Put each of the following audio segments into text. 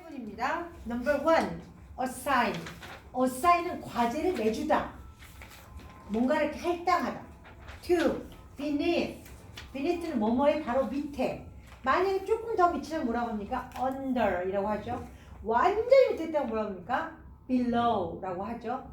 7입니다. Number one, assign. assign은 과제를 내주다. 뭔가를 할당하다. Two, beneath. beneath는 뭐뭐의 바로 밑에. 만약에 조금 더 밑이면 뭐라고 합니까? under이라고 하죠. 완전히 밑에 있다고 뭐라고 합니까? below라고 하죠.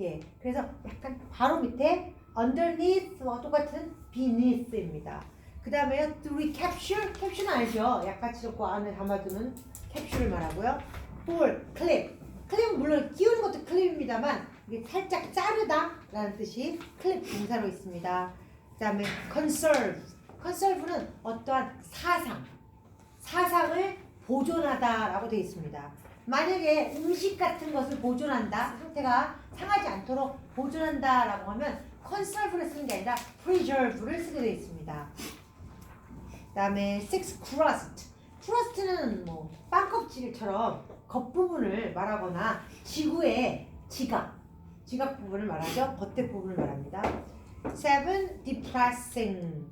예, 그래서 약간 바로 밑에 underneath와 똑같은 beneath입니다. 그 다음에 to recapture, caption 알죠? 약간치 그 안에 담아두는 캡슐을 말하고요. for clip, 클립은 물론 끼우는 것도 클립입니다만 이게 살짝 자르다 라는 뜻이 클립 동사로 있습니다. 그 다음에 conserve, conserve는 어떠한 사상, 사상을 보존하다 라고 되어 있습니다. 만약에 음식 같은 것을 보존한다, 상태가 상하지 않도록 보존한다 라고 하면 conserve를 쓰는 게 아니라 preserve를 쓰게 되어 있습니다. 그다음에 six crust, crust는 뭐 빵껍질처럼 겉부분을 말하거나 지구의 지각, 지각 부분을 말하죠. 겉에 부분을 말합니다. seven depressing,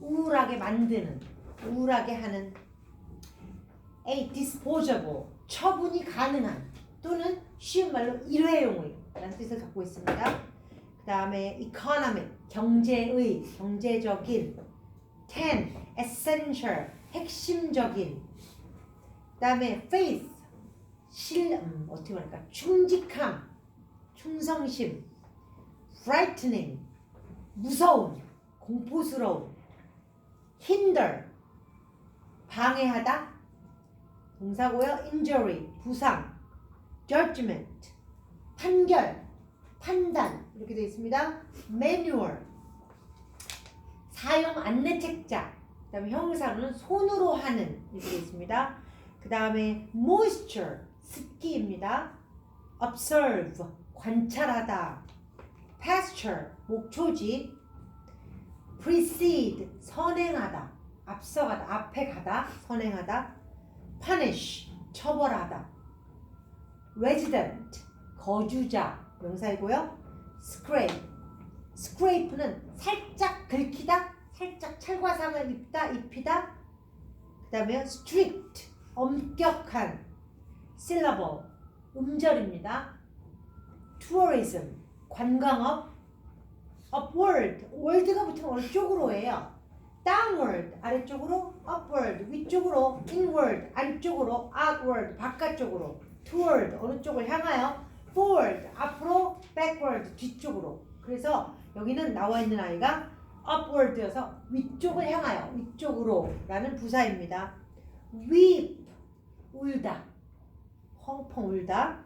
우울하게 만드는, 우울하게 하는 A. disposable 처분이 가능한 또는 쉬운 말로 일회용의 라는 뜻을 갖고 있습니다. 그 다음에 economic 경제의 경제적인 10 essential 핵심적인 그 다음에 faith 실 음, 어떻게 말할까 충직함 충성심 frightening 무서운 공포스러운 hinder 방해하다 동사고요. injury 부상, judgment 판결, 판단 이렇게 되어 있습니다. manual 사용 안내 책자. 그다음에 형사는 손으로 하는 이렇게 되어 있습니다. 그 다음에 moisture 습기입니다. observe 관찰하다. pasture 목초지. precede 선행하다. 앞서가다 앞에 가다 선행하다. punish 처벌하다. resident 거주자 명사이고요. scrape scrape는 살짝 긁히다, 살짝 찰과상을 입다, 입히다. 그 다음에 strict 엄격한 syllable 음절입니다. tourism 관광업 upward word가 붙으면 어느 쪽으로예요. downward 아래쪽으로 upward 위쪽으로 inward 안쪽으로 outward 바깥쪽으로 toward 어느 쪽을 향하여 forward 앞으로 backward 뒤쪽으로 그래서 여기는 나와 있는 아이가 upward여서 위쪽을 향하여 위쪽으로 라는 부사입니다 weep 울다 펑펑 울다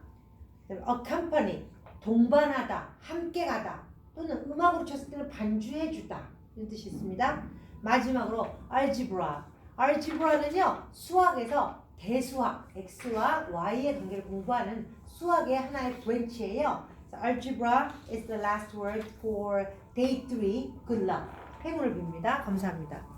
accompany 동반하다 함께 가다 또는 음악으로 쳤을 때는 반주해 주다 이런 뜻이 있습니다 마지막으로 algebra. algebra는요 수학에서 대수학 x와 y의 관계를 공부하는 수학의 하나의 브랜치예요. So algebra is the last word for day 3. Good luck. 행운을 빕니다. 감사합니다.